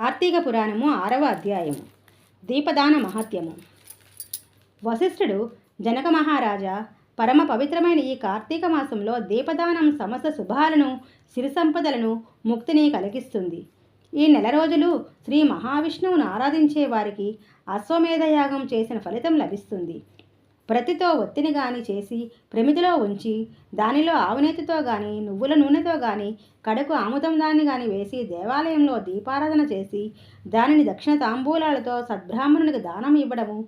కార్తీక పురాణము ఆరవ అధ్యాయము. దీపదాన మహత్యము. వశిష్ఠుడు జనక మహారాజా పరమ పవిత్రమైన ఈ కార్తీక మాసంలో దీపదానం సమస్త శుభాలను సిరి సంపదలను ముక్తిని కలిగిస్తుంది. ఈ నెల రోజులు శ్రీ మహావిష్ణువును ఆరాధించే వారికి అశ్వమేధయాగం చేసిన ఫలితం లభిస్తుంది. ప్రతితో ఒత్తిని గాని చేసి ప్రమిదిలో ఉంచి దానిలో ఆవునేతితో గాని నువ్వుల నూనెతో గాని కడకు ఆముదం దాన్ని గాని వేసి దేవాలయంలో దీపారాధన చేసి దానిని దక్షిణ తాంబూలాలతో సద్బ్రాహ్మణునికి దానం ఇవ్వడము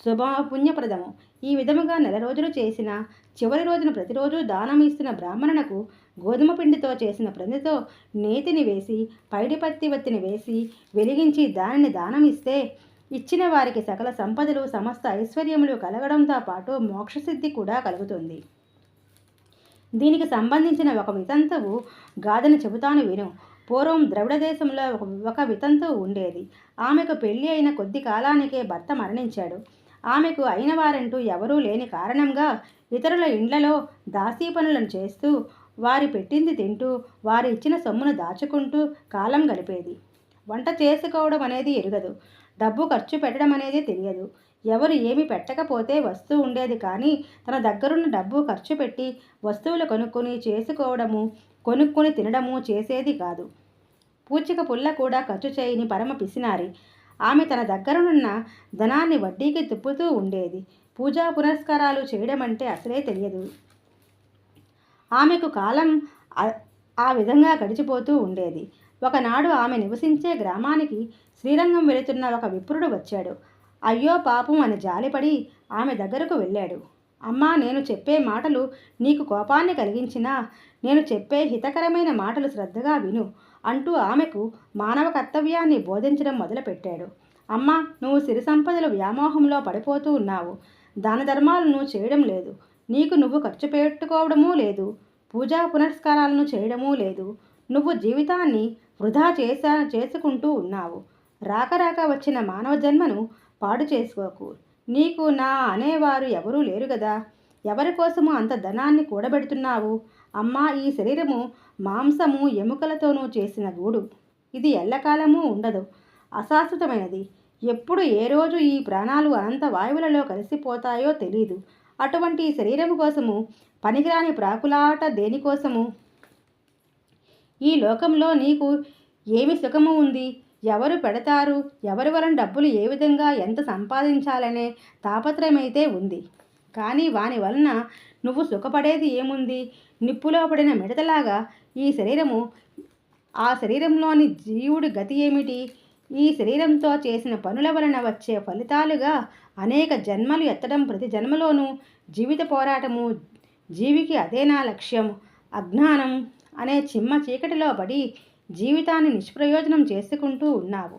శుభ పుణ్యప్రదము ఈ విధముగా నెల రోజులు చేసిన చివరి రోజున ప్రతిరోజు దానం ఇస్తున్న బ్రాహ్మణునకు గోధుమ పిండితో చేసిన ప్రమిదితో నేతిని వేసి పైడిపత్తి వత్తిని వేసి వెలిగించి దానిని దానం ఇస్తే ఇచ్చిన వారికి సకల సంపదలు సమస్త ఐశ్వర్యములు కలగడంతో పాటు మోక్షసిద్ధి కూడా కలుగుతుంది. దీనికి సంబంధించిన ఒక వితంతువు గాథను చెబుతాను విను. పూర్వం ద్రవిడ దేశంలో ఒక ఒక వితంతువు ఉండేది. ఆమెకు పెళ్ళి అయిన కొద్ది కాలానికే భర్త మరణించాడు. ఆమెకు అయిన వారంటూ ఎవరూ లేని కారణంగా ఇతరుల ఇండ్లలో దాసీ పనులను చేస్తూ వారి పెట్టింది తింటూ వారి ఇచ్చిన సొమ్మును దాచుకుంటూ కాలం గడిపేది. వంట చేసుకోవడం అనేది ఎరుగదు. డబ్బు ఖర్చు పెట్టడం అనేది తెలియదు. ఎవరు ఏమి పెట్టకపోతే వస్తూ ఉండేది కానీ తన దగ్గరున్న డబ్బు ఖర్చు పెట్టి వస్తువులు కొనుక్కొని చేసుకోవడము కొనుక్కొని తినడము చేసేది కాదు. పూచిక పుల్ల కూడా ఖర్చు చేయని పరమ పిసినారి. ఆమె తన దగ్గరనున్న ధనాన్ని వడ్డీకి తిప్పుతూ ఉండేది. పూజా పునస్కారాలు చేయడం అంటే అసలే తెలియదు. ఆమెకు కాలం ఆ విధంగా గడిచిపోతూ ఉండేది. ఒకనాడు ఆమె నివసించే గ్రామానికి శ్రీరంగం వెళుతున్న ఒక విప్రుడు వచ్చాడు. అయ్యో పాపం అని జాలిపడి ఆమె దగ్గరకు వెళ్ళాడు. అమ్మా నేను చెప్పే మాటలు నీకు కోపాన్ని కలిగించినా నేను చెప్పే హితకరమైన మాటలు శ్రద్ధగా విను అంటూ ఆమెకు మానవ కర్తవ్యాన్ని బోధించడం మొదలుపెట్టాడు. అమ్మా నువ్వు సిరి సంపదల వ్యామోహంలో పడిపోతూ ఉన్నావు. దాన ధర్మాలను చేయడం లేదు. నీకు నువ్వు ఖర్చు పెట్టుకోవడమూ లేదు. పూజా పునస్కారాలను చేయడమూ లేదు. నువ్వు జీవితాన్ని వృధా చేసా చేసుకుంటూ ఉన్నావు. రాక రాక వచ్చిన మానవ జన్మను పాడు చేసుకోకు. నీకు నా అనేవారు ఎవరూ లేరు కదా ఎవరి కోసము అంత ధనాన్ని కూడబెడుతున్నావు? అమ్మా ఈ శరీరము మాంసము ఎముకలతోనూ చేసిన గూడు. ఇది ఎల్లకాలము ఉండదు. అశాశ్వతమైనది. ఎప్పుడు ఏ రోజు ఈ ప్రాణాలు అనంత వాయువులలో కలిసిపోతాయో తెలీదు. అటువంటి శరీరము కోసము పనికిరాని ప్రాకులాట దేనికోసము? ఈ లోకంలో నీకు ఏమి సుఖము ఉంది? ఎవరు పెడతారు? ఎవరి వలన డబ్బులు ఏ విధంగా ఎంత సంపాదించాలనే తాపత్రయమైతే ఉంది. కానీ వాని వలన నువ్వు సుఖపడేది ఏముంది? నిప్పులో పడిన మిడతలాగా ఈ శరీరము ఆ శరీరంలోని జీవుడి గతి ఏమిటి? ఈ శరీరంతో చేసిన పనుల వలన వచ్చే ఫలితాలుగా అనేక జన్మలు ఎత్తడం ప్రతి జన్మలోనూ జీవిత పోరాటము జీవికి అదే నా లక్ష్యం. అజ్ఞానం అనే చిమ్మ చీకటిలో పడి జీవితాన్ని నిష్ప్రయోజనం చేసుకుంటూ ఉన్నావు.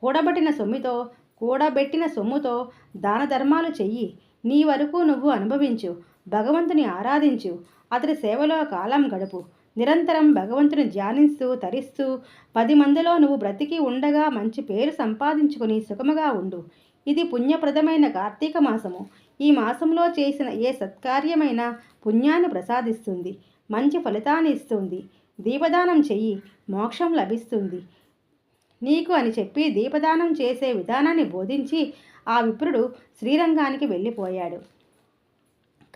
కూడబెట్టిన సొమ్ముతో కూడబెట్టిన సొమ్ముతో దాన ధర్మాలు చెయ్యి. నీ వరకు నువ్వు అనుభవించు. భగవంతుని ఆరాధించు. అతడి సేవలో కాలం గడుపు. నిరంతరం భగవంతుని ధ్యానిస్తూ తరిస్తూ పది మందిలో నువ్వు బ్రతికి ఉండగా మంచి పేరు సంపాదించుకుని సుఖముగా ఉండు. ఇది పుణ్యప్రదమైన కార్తీక మాసము. ఈ మాసంలో చేసిన ఏ సత్కార్యమైన పుణ్యాన్ని ప్రసాదిస్తుంది. మంచి ఫలితాన్ని ఇస్తుంది. దీపదానం చెయ్యి మోక్షం లభిస్తుంది. నీకు అని చెప్పి దీపదానం చేసే విధానాన్ని బోధించి ఆ విప్రుడు శ్రీరంగానికి వెళ్ళిపోయాడు.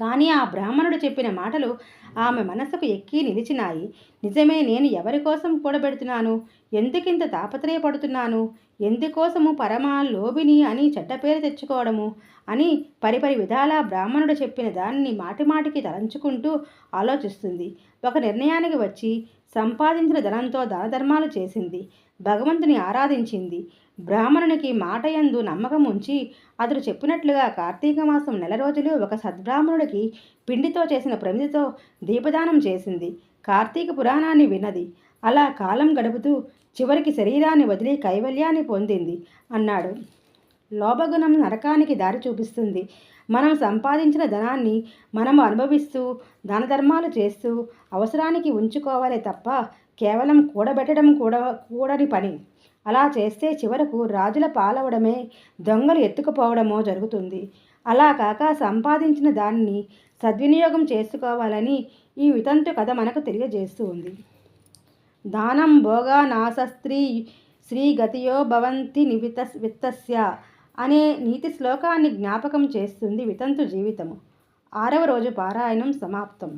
కానీ ఆ బ్రాహ్మణుడు చెప్పిన మాటలు ఆమె మనసుకు ఎక్కి నిలిచినాయి. నిజమే నేను ఎవరి కోసం కూడబెడుతున్నాను? ఎందుకింత తాపత్రయపడుతున్నాను? ఎందుకోసము పరమా లోబిని అని చెడ్డ పేరు తెచ్చుకోవడము? అని పరిపరి విధాలా బ్రాహ్మణుడు చెప్పిన దానిని మాటిమాటికి తలంచుకుంటూ ఆలోచిస్తుంది. ఒక నిర్ణయానికి వచ్చి సంపాదించిన ధనంతో దానధర్మాలు చేసింది. భగవంతుని ఆరాధించింది. బ్రాహ్మణునికి మాటయందు నమ్మకం ఉంచి అతడు చెప్పినట్లుగా కార్తీక మాసం నెల రోజులు ఒక సద్బ్రాహ్మణుడికి పిండితో చేసిన ప్రమిదితో దీపదానం చేసింది. కార్తీక పురాణాన్ని విన్నది. అలా కాలం గడుపుతూ చివరికి శరీరాన్ని వదిలి కైవల్యాన్ని పొందింది అన్నాడు. లోభగుణం నరకానికి దారి చూపిస్తుంది. మనం సంపాదించిన ధనాన్ని మనము అనుభవిస్తూ దాన ధర్మాలు చేస్తూ అవసరానికి ఉంచుకోవాలి తప్ప కేవలం కూడబెట్టడం కూడా కూడని పని. అలా చేస్తే చివరకు రాజుల పాలవడమే దొంగలు ఎత్తుకుపోవడమో జరుగుతుంది. అలా కాక సంపాదించిన దానిని సద్వినియోగం చేసుకోవాలని ఈ వితంతు కథ మనకు తెలియజేస్తూ ఉంది. దానం భోగా నాశస్త్రీ శ్రీగతియో భవంతి నివిత విత్తస్య అనే నీతి శ్లోకాన్ని జ్ఞాపకం చేస్తుంది వితంతు జీవితము. ఆరవ రోజు పారాయణం సమాప్తం.